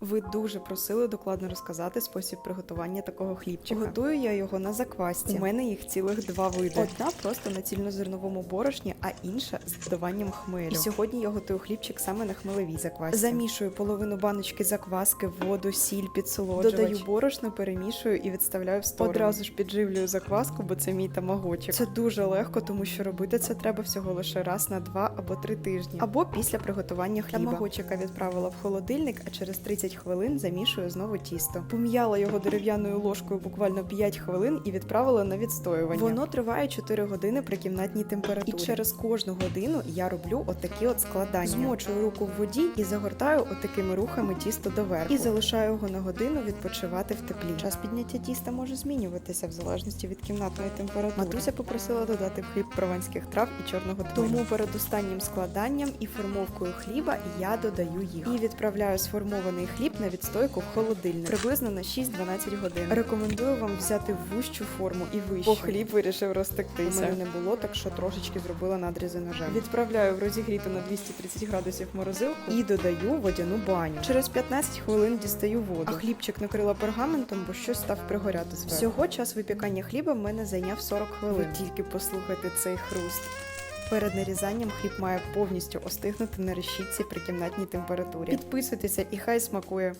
Ви дуже просили докладно розказати спосіб приготування такого хлібчика. Готую я його на заквасці. У мене їх цілих два види. Одна просто на цільнозерновому борошні, а інша з додаванням хмелю. І сьогодні я готую хлібчик саме на хмелевій заквасці. Замішую половину баночки закваски, воду, сіль, підсолоджувач. Додаю борошно, перемішую і відставляю в сторону. Одразу ж підживлюю закваску, бо це мій тамагочок. Це дуже легко, тому що робити це треба всього лише раз на два або три тижні, або після приготування хліба. Тамагочика відправила в холодильник, а через 30 хвилин замішую знову тісто. Пом'яла його дерев'яною ложкою буквально 5 хвилин і відправила на відстоювання. Воно триває 4 години при кімнатній температурі. І через кожну годину я роблю отакі от складання. Змочую руку в воді і загортаю отакими рухами тісто доверху. І залишаю його на годину відпочивати в теплі. Час підняття тіста може змінюватися в залежності від кімнатної температури. Матуся попросила додати в хліб прованських трав і чорного тмину. Тому перед останнім складанням і формовкою хліба я додаю їх. І відправляю сформований хліб на відстойку в холодильник приблизно на 6-12 годин. Рекомендую вам взяти вущу форму і вищу. Бо хліб вирішив розтектися. У мене не було, так що трошечки зробила надрізи ножем. Відправляю в розігріту на 230 градусів морозилку і додаю водяну баню. Через 15 хвилин дістаю воду. А хлібчик накрила пергаментом, бо щось став пригоряти зверху. Всього час випікання хліба в мене зайняв 40 хвилин. Ви тільки послухайте цей хруст. Перед нарізанням хліб має повністю остигнути на решітці при кімнатній температурі. Підписуйтеся і хай смакує.